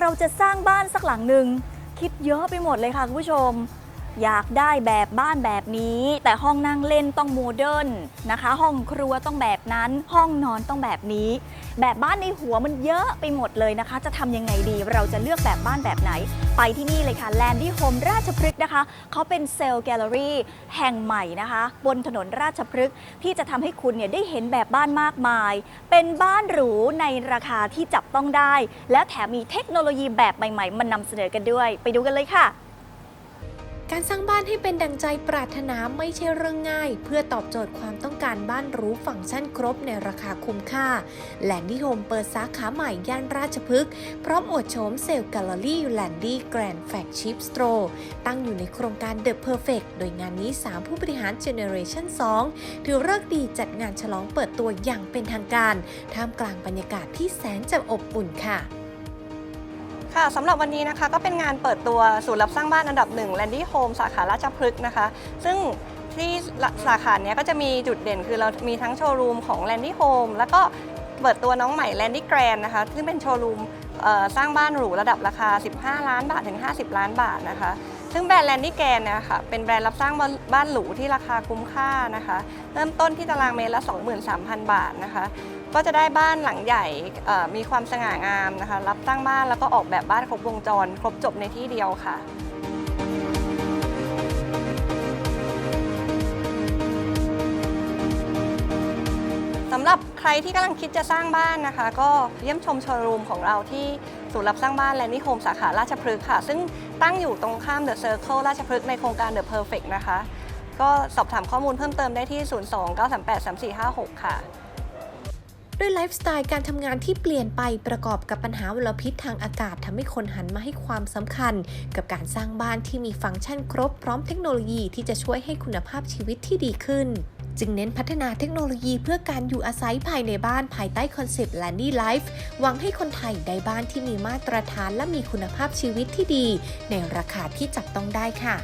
เราจะสร้างบ้านสักหลังหนึ่งคิดเยอะไปหมดเลยค่ะคุณผู้ชม อยากได้แบบบ้านแบบนี้ แต่ห้องนั่งเล่นต้องโมเดิร์นนะคะ ห้องครัวต้องแบบนั้น ห้องนอนต้องแบบนี้ แบบบ้านในหัวมันเยอะไปหมดเลยนะคะ จะทำยังไงดีเราจะเลือกแบบบ้านแบบไหน ไปที่นี่เลยค่ะแลนดี้โฮมราชพฤกษ์นะคะ เขาเป็นเซลล์แกลเลอรี่แห่งใหม่นะคะ บนถนนราชพฤกษ์ที่จะทำให้คุณเนี่ยได้เห็นแบบบ้านมากมาย เป็นบ้านหรูในราคาที่จับต้องได้ และแถมมีเทคโนโลยีแบบใหม่ ๆมานำเสนอกันด้วย ไปดูกันเลยค่ะ การสร้างบ้านให้เป็นดังใจปรารถนาไม่ใช่เรื่องง่าย เพื่อตอบโจทย์ความต้องการบ้านรูฟังก์ชันครบในราคาคุ้มค่า แลนดี้โฮมเปิดสาขาใหม่ย่านราชพฤกษ์พร้อมอวดโฉมเซลล์แกลเลอรี่แลนดี้แกรนด์แฟกชิพสโตร์ตั้งอยู่ในโครงการ The Perfect โดยงานนี้ 3 ผู้บริหารเจเนอเรชัน2ถือเลิกดีจัดงานฉลองเปิดตัวอย่างเป็นทางการ ท่ามกลางบรรยากาศที่แสนจะอบอุ่นค่ะ ค่ะสำหรับวันนี้นะคะก็เป็นงานเปิดตัวศูนย์รับสร้างบ้านอันดับหนึ่งแลนดี้โฮมสาขาราชพฤกษ์นะคะ ซึ่งที่สาขาเนี้ยก็จะมีจุดเด่นคือเรามีทั้งโชว์รูมของแลนดี้โฮมแล้วก็เปิดตัวน้องใหม่แลนดี้แกรนนะคะซึ่งเป็นโชว์รูมสร้างบ้านหรูระดับราคา 15 ล้านบาทถึง 50 ล้านบาทนะคะ ซึ่งแบรนด์แลนดี้แกนเนี่ยค่ะเป็นแบรนด์รับสร้างบ้านหรูที่ราคาคุ้มค่านะคะ เริ่มต้นที่ตารางเมตรละ 23,000 บาทนะคะ ก็จะได้บ้านหลังใหญ่มีความสง่างามนะคะ รับสร้างบ้านแล้วก็ออกแบบบ้านครบวงจร ครบจบในที่เดียวค่ะำหรับใครที่กำลังคิดจะสร้างบ้านนะคะ ก็เยี่ยมชมโชว์รูมของเราที่ศูนย์รับสร้างบ้านแลนดี้โฮมสาขาราชพฤกษ์ค่ะ ซึ่งตั้งอยู่ตรงข้ามเดอะเซอร์เคิลราชพฤกษ์ในโครงการ The Perfect นะคะ ก็สอบถามข้อมูลเพิ่มเติมได้ที่ 029383456 ค่ะด้วยไลฟ์สไตล์การทำงานที่เปลี่ยนไปประกอบกับปัญหามลพิษทางอากาศทำให้คนหันมาให้ความสำคัญ กับการสร้างบ้านที่มีฟังก์ชันครบพร้อมเทคโนโลยีที่จะช่วยให้คุณภาพชีวิตที่ดีขึ้น จึงเน้นพัฒนาเทคโนโลยีเพื่อการอยู่อาศัยภายในบ้านภายใต้คอนเซปต์ Landy Life หวังให้คนไทยได้บ้านที่มีมาตรฐานและมีคุณภาพชีวิตที่ดี ในราคาที่จับต้องได้ค่ะ